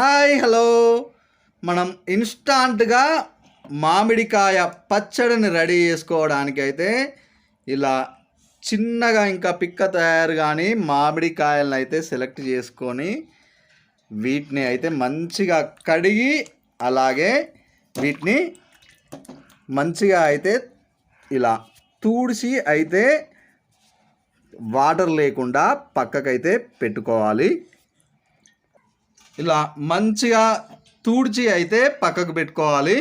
Hi hello. మనం ఇన్స్టాంట్గా మామిడికాయ పచ్చడిని రెడీ చేసుకోవడానికి అయితే ఇలా చిన్నగా ఇంకా పిక్క తయారు కానీ మామిడికాయలను అయితే సెలెక్ట్ చేసుకొని వీటిని అయితే మంచిగా కడిగి అలాగే వీటిని మంచిగా అయితే ఇలా తూడిసి అయితే వాటర్ లేకుండా పక్కకైతే పెట్టుకోవాలి. ఇలా మంచిగా తూడ్చి అయితే పక్కకు పెట్టుకోవాలి.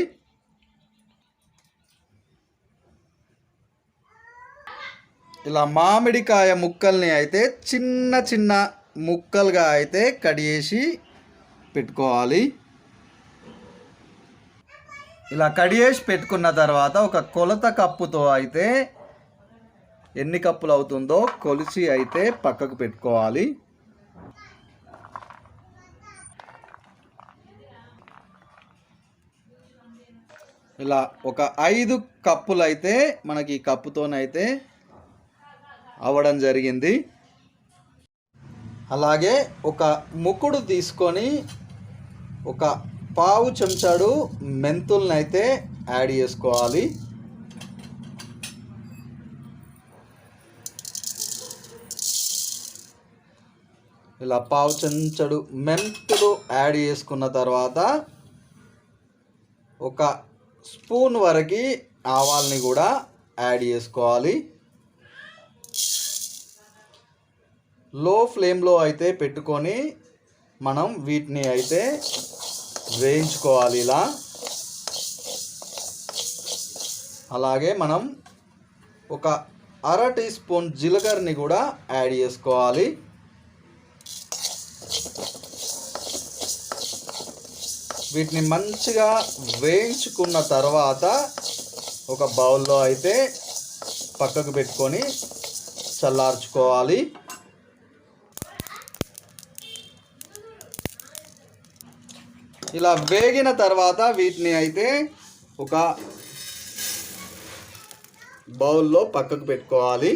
ఇలా మామిడికాయ ముక్కల్ని అయితే చిన్న చిన్న ముక్కలుగా అయితే కట్ చేసి పెట్టుకోవాలి. ఇలా కట్ చేసి పెట్టుకున్న తర్వాత ఒక కొలత కప్పుతో అయితే ఎన్ని కప్పులు అవుతుందో కొలిచి అయితే పక్కకు పెట్టుకోవాలి. ఇలా ఒక ఐదు కప్పులు అయితే మనకి ఈ కప్పుతోనైతే అవ్వడం జరిగింది. అలాగే ఒక ముక్కుడు తీసుకొని ఒక పావు చెంచాడు మెంతుల్ని అయితే యాడ్ చేసుకోవాలి. ఇలా పావు చెంచడు మెంతులు యాడ్ చేసుకున్న తర్వాత ఒక స్పూన్ వరకు ఆవాల్ని కూడా యాడ్ చేసుకోవాలి. లో ఫ్లేమ్లో అయితే పెట్టుకొని మనం వీటిని అయితే వేయించుకోవాలి ఇలా. అలాగే మనం ఒక అర టీ స్పూన్ జీలకర్రని కూడా యాడ్ చేసుకోవాలి. వీటిని మంచిగా వేయించుకున్న తర్వాత ఒక బౌల్లో అయితే పక్కకు పెట్టుకొని చల్లార్చుకోవాలి. ఇలా వేగిన తర్వాత వీటిని అయితే ఒక బౌల్లో పక్కకు పెట్టుకోవాలి.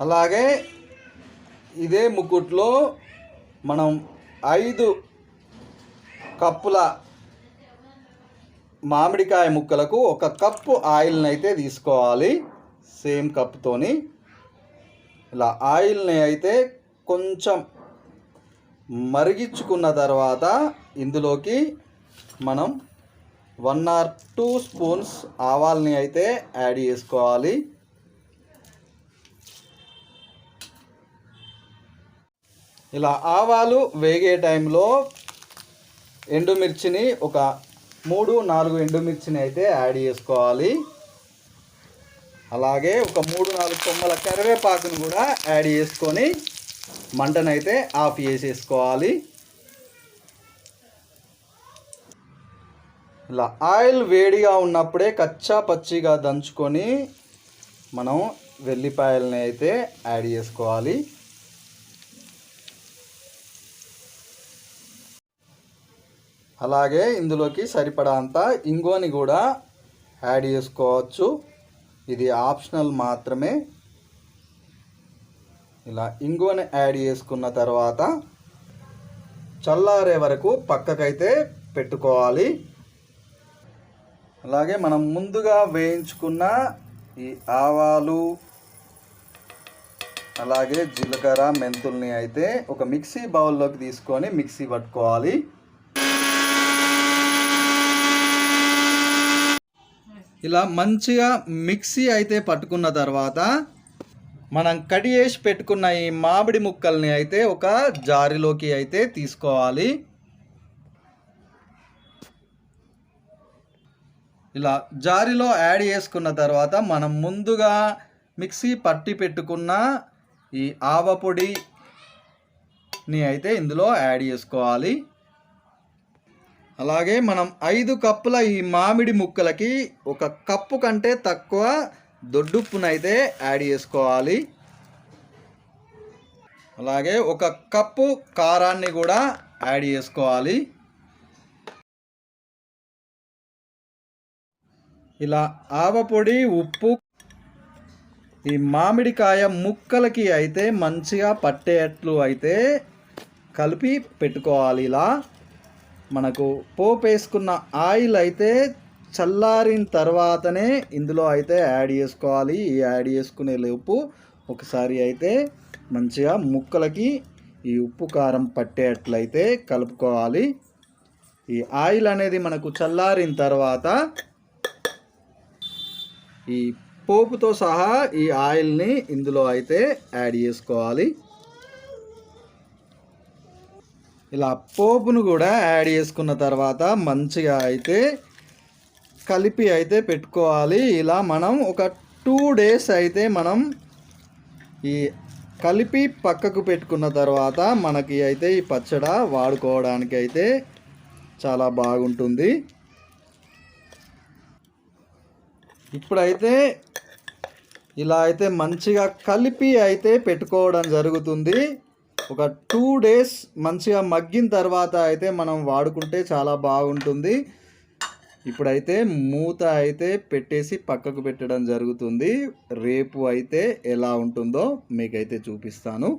అలాగే ఇదే ముకుట్లో మనం ఐదు కప్పుల మామిడికాయ ముక్కలకు ఒక కప్పు ఆయిల్ని అయితే తీసుకోవాలి. సేమ్ కప్పుతోని. ఇలా ఆయిల్ని అయితే కొంచెం మరిగించుకున్న తర్వాత ఇందులోకి మనం వన్ ఆర్ టూ స్పూన్స్ ఆవాల్ని అయితే యాడ్ చేసుకోవాలి. ఇలా ఆవాలు వేగే టైంలో ఎండుమిర్చిని ఒక మూడు నాలుగు ఎండుమిర్చిని అయితే యాడ్ చేసుకోవాలి. అలాగే ఒక మూడు నాలుగు కొమ్మల కరివేపాకును కూడా యాడ్ చేసుకొని మంటనైతే ఆఫ్ చేసేసుకోవాలి. ఇలా ఆయిల్ వేడిగా ఉన్నప్పుడే కచ్చా పచ్చిగా దంచుకొని మనం వెల్లిపాయలని అయితే యాడ్ చేసుకోవాలి. అలాగే ఇందులోకి సరిపడా అంత ఇంగువని కూడా యాడ్ చేసుకోవచ్చు. ఇది ఆప్షనల్ మాత్రమే. ఇలా ఇంగువని యాడ్ చేసుకున్న తర్వాత చల్లారే వరకు పక్కకైతే పెట్టుకోవాలి. అలాగే మనం ముందుగా వేయించుకున్న ఈ ఆవాలు అలాగే జీలకర్ర మెంతుల్ని అయితే ఒక మిక్సీ బౌల్లోకి తీసుకొని మిక్సీ పట్టుకోవాలి. ఇలా మంచిగా మిక్సీ అయితే పట్టుకున్న తర్వాత మనం కడి వేసి పెట్టుకున్న ఈ మామిడి ముక్కల్ని అయితే ఒక జారిలోకి అయితే తీసుకోవాలి. ఇలా జారిలో యాడ్ చేసుకున్న తర్వాత మనం ముందుగా మిక్సీ పట్టి పెట్టుకున్న ఈ ఆవ పొడిని అయితే ఇందులో యాడ్ చేసుకోవాలి. అలాగే మనం ఐదు కప్పుల ఈ మామిడి ముక్కలకి ఒక కప్పు కంటే తక్కువ దొడ్డుప్పునైతే యాడ్ చేసుకోవాలి. అలాగే ఒక కప్పు కారాన్ని కూడా యాడ్ చేసుకోవాలి. ఇలా ఆవపొడి ఉప్పు ఈ మామిడికాయ ముక్కలకి అయితే మంచిగా పట్టేట్లు అయితే కలిపి పెట్టుకోవాలి. ఇలా మనకు పోపు వేసుకున్న ఆయిల్ అయితే చల్లారిన తర్వాతనే ఇందులో అయితే యాడ్ చేసుకోవాలి. ఈ యాడ్ చేసుకునే లోపు ఒకసారి అయితే మంచిగా ముక్కలకి ఈ ఉప్పు కారం పట్టేట్లయితే కలుపుకోవాలి. ఈ ఆయిల్ అనేది మనకు చల్లారిన తర్వాత ఈ పోపుతో సహా ఈ ఆయిల్ని ఇందులో అయితే యాడ్ చేసుకోవాలి. ఇలా పోపును కూడా యాడ్ చేసుకున్న తర్వాత మంచిగా అయితే కలిపి అయితే పెట్టుకోవాలి. ఇలా మనం ఒక టూ డేస్ అయితే మనం ఈ కలిపి పక్కకు పెట్టుకున్న తర్వాత మనకి అయితే ఈ పచ్చడ వాడుకోవడానికి అయితే చాలా బాగుంటుంది. ఇప్పుడైతే ఇలా అయితే మంచిగా కలిపి అయితే పెట్టుకోవడం జరుగుతుంది. ఒక టూ డేస్ మంచిగా మగ్గిన తర్వాత అయితే మనం వాడుకుంటే చాలా బాగుంటుంది. ఇప్పుడైతే మూత అయితే పెట్టేసి పక్కకు పెట్టడం జరుగుతుంది. రేపు అయితే ఎలా ఉంటుందో మీకైతే చూపిస్తాను.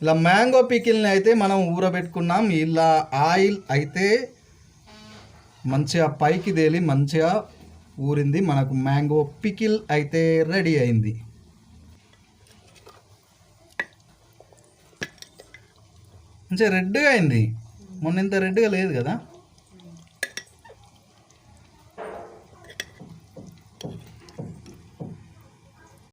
ఇలా మ్యాంగో పికిల్ని అయితే మనం ఊరబెట్టుకున్నాం. ఇలా ఆయిల్ అయితే మంచిగా పైకి తేలి మంచిగా ఊరింది. మనకు మ్యాంగో పికిల్ అయితే రెడీ అయింది. మంచిగా రెడ్గా అయింది. మొన్న ఇంత రెడ్గా లేదు కదా?